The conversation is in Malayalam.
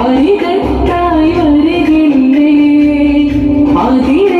അരികത്തായി വരികില്ലേ അതിരെന്തിനു